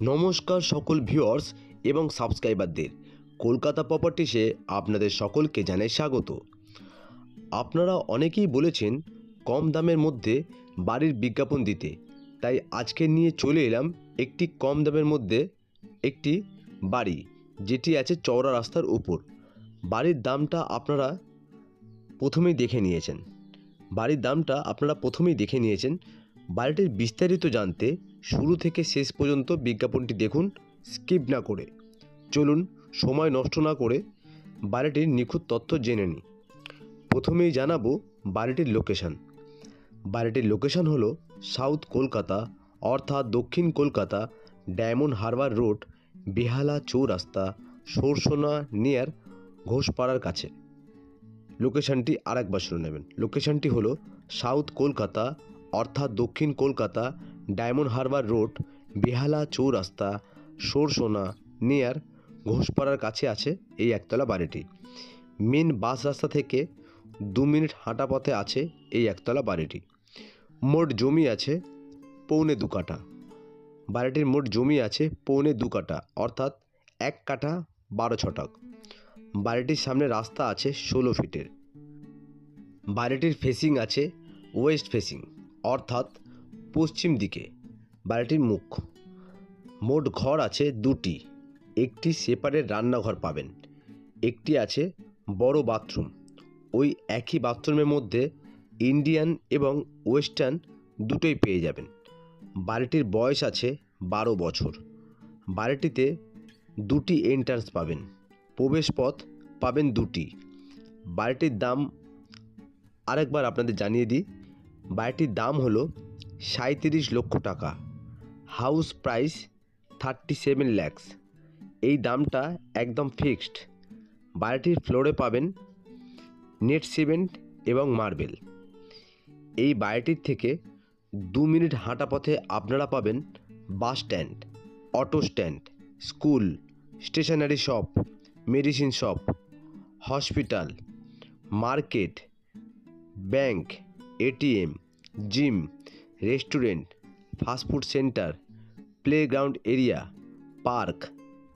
নমস্কার সকল ভিউয়ার্স এবং সাবস্ক্রাইবারদের কলকাতা প্রপার্টিসে আপনাদের সকলকে জানাই স্বাগত। আপনারা অনেকেই বলেছেন, কম দামের মধ্যে বাড়ির বিজ্ঞাপন দিতে। তাই আজকে নিয়ে চলে এলাম একটি কম দামের মধ্যে একটি বাড়ি, যেটি আছে চওড়া রাস্তার উপর। বাড়ির দামটা আপনারা প্রথমেই দেখে নিয়েছেন। বাড়ির দামটা আপনারা প্রথমেই দেখে নিয়েছেন। বাড়িটির বিস্তারিত জানতে শুরু থেকে শেষ পর্যন্ত বিজ্ঞাপনটি দেখুন, স্কিপ না করে। চলুন, সময় নষ্ট না করে বাড়িটির নিখুঁত তথ্য জেনে নিই। প্রথমেই জানাব বাড়িটির লোকেশান। বাড়িটির লোকেশন হলো সাউথ কলকাতা, অর্থাৎ দক্ষিণ Kolkata, diamond harbour road, Behala Chowrasta, Sarsona near ঘোষপাড়ার কাছে। লোকেশনটি আরেকবার শুনে নেবেন। লোকেশনটি হলো সাউথ কলকাতা, অর্থাৎ দক্ষিণ Kolkata diamond harbour road, Behala Chowrasta, Sarsona, near ঘোষপাড়ার কাছে আছে এই একতলা বাড়িটি। মেন বাস রাস্তা থেকে দু মিনিট হাঁটা পথে আছে এই একতলা বাড়িটি। মোট জমি আছে পৌনে দু কাঠা। বাড়িটির মোট জমি আছে পৌনে দু কাঠা, অর্থাৎ এক কাঠা বারো ছটাক। বাড়িটির সামনে রাস্তা আছে ষোলো ফিটের। বাড়িটির ফেসিং আছে ওয়েস্ট ফেসিং অর্থাৎ পশ্চিম দিকে, বাড়িটির মুখ। মোট ঘর আছে দুটি। একটি সেপারেট রান্নাঘর পাবেন, একটি আছে বড় বাথরুম। ওই একই বাথরুমের মধ্যে ইন্ডিয়ান এবং ওয়েস্টার্ন দুটোই পেয়ে যাবেন। বাড়িটির বয়স আছে বারো বছর। বাড়িটিতে দুটি এন্ট্রান্স পাবেন, প্রবেশপথ পাবেন দুটি। বাড়িটির দাম আরেকবার আপনাদের জানিয়ে দিই। বাড়িটির দাম হলো সাঁত্রিশ লক্ষ টাকা। House price thirty seven lakhs. এই দামটা একদম ফিক্সড। বাড়িটির ফ্লোরে পাবেন নেট সিমেন্ট এবং মার্বেল। এই বাড়িটির থেকে দু মিনিট হাঁটা পথে আপনারা পাবেন bus stand, auto stand, school, stationery shop, medicine shop, hospital, market, bank ATM gym restaurant fast food centre, playground area, park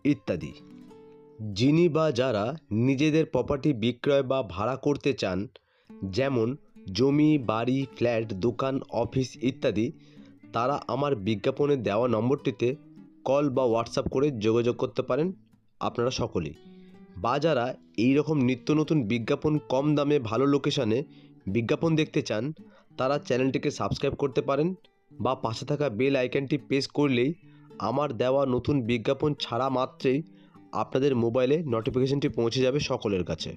ইত্যাদি। যিনি বা যারা নিজেদের প্রপার্টি বিক্রয় বা ভাড়া করতে চান, যেমন জমি, বাড়ি, ফ্ল্যাট, দোকান, অফিস ইত্যাদি, তারা আমার বিজ্ঞাপনে দেওয়া নম্বরটিতে কল বা হোয়াটসঅ্যাপ করে যোগাযোগ করতে পারেন আপনারা সকলেই। বা যারা এই রকম নিত্য নতুন বিজ্ঞাপন কম দামে ভালো লোকেশানে বিজ্ঞাপন দেখতে চান তারা চ্যানেলটিকে সাবস্ক্রাইব করতে পারেন বা পাশে থাকা বেল আইকনটি প্রেস করলেই আমার দেওয়া নতুন বিজ্ঞাপন ছাড়া মাত্রেই আপনাদের মোবাইলে নোটিফিকেশনটি পৌঁছে যাবে সকলের কাছে।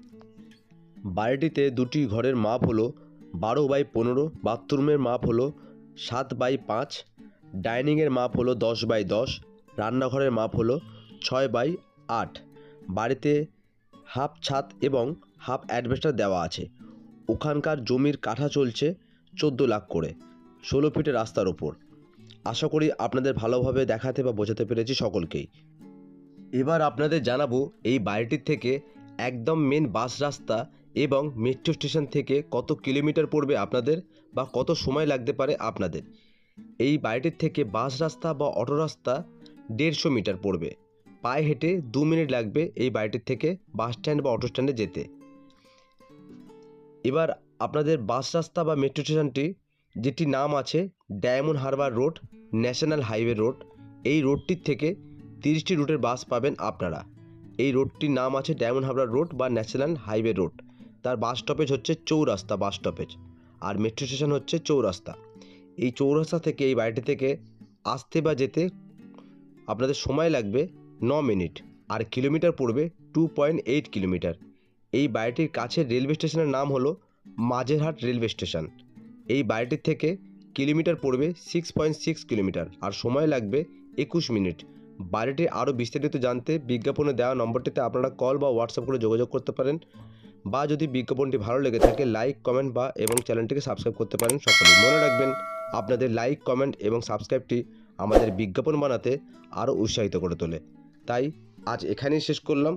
বাড়িটিতে দুটি ঘরের মাপ হলো বারো বাই পনেরো, বাথরুমের মাপ হলো সাত বাই পাঁচ, ডাইনিংয়ের মাপ হলো দশ বাই দশ, রান্নাঘরের মাপ হলো ছয় বাই আট। বাড়িতে হাফ ছাদ এবং হাফ অ্যাডভেস্টার দেওয়া আছে। ওখানকার জমির কাঠা চলছে চোদ্দ লাখ করে, ষোলো ফিটের রাস্তার ওপর। আশা করি আপনাদের ভালোভাবে দেখাতে বা বোঝাতে পেরেছি সকলকেই। এবার আপনাদের জানাব এই বাড়িটির থেকে একদম মেন বাস রাস্তা এবং মেট্রো স্টেশন থেকে কত কিলোমিটার পড়বে আপনাদের বা কত সময় লাগতে পারে আপনাদের। এই বাড়িটির থেকে বাস রাস্তা বা অটো রাস্তা দেড়শো মিটার পড়বে। পায়ে হেঁটে দু মিনিট লাগবে এই বাড়িটির থেকে বাস স্ট্যান্ড বা অটো স্ট্যান্ডে যেতে। এবার আপনাদের বাস রাস্তা বা মেট্রো স্টেশনটি যেটি নাম আছে diamond harbour road national highway road এই রোডটির থেকে তিরিশটি রুটের বাস পাবেন আপনারা। এই রোডটির নাম আছে ডায়মন্ড হারবার রোড বা ন্যাশনাল হাইওয়ে রোড তার বাস স্টপেজ হচ্ছে চৌরাস্তা বাস স্টপেজ আর মেট্রো স্টেশন হচ্ছে চৌরাস্তা। এই চৌরাস্তা থেকে, এই বাড়িটি থেকে আসতে বা যেতে আপনাদের সময় লাগবে ন মিনিট। আর কিলোমিটার পড়বে টু পয়েন্ট এইট কিলোমিটার এই বাড়িটির কাছে রেলওয়ে স্টেশনের নাম হলো মাঝেরহাট রেলওয়ে স্টেশন। এই বাড়িটির থেকে কিলোমিটার পড়বে সিক্স পয়েন্ট সিক্স কিলোমিটার আর সময় লাগবে একুশ মিনিট। বাড়িটির আরও বিস্তারিত জানতে বিজ্ঞাপনে দেওয়া নম্বরটিতে আপনারা কল বা হোয়াটসঅ্যাপ করে যোগাযোগ করতে পারেন বা যদি বিজ্ঞাপনটি ভালো লেগে থাকে লাইক কমেন্ট বা এবং চ্যানেলটিকে সাবস্ক্রাইব করতে পারেন সকলেই মনে রাখবেন, আপনাদের লাইক কমেন্ট এবং সাবস্ক্রাইবটি আমাদের বিজ্ঞাপন বানাতে আরও উৎসাহিত করে তোলে। তাই আজ এখানেই শেষ করলাম।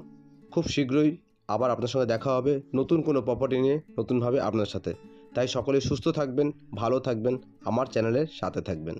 খুব শীঘ্রই আবার আপনার সঙ্গে দেখা হবে নতুন কোনো প্রপার্টি নিয়ে নতুনভাবে আপনার সাথে। তাই সকলে সুস্থ থাকবেন, ভালো থাকবেন, আমার চ্যানেলের সাথে থাকবেন।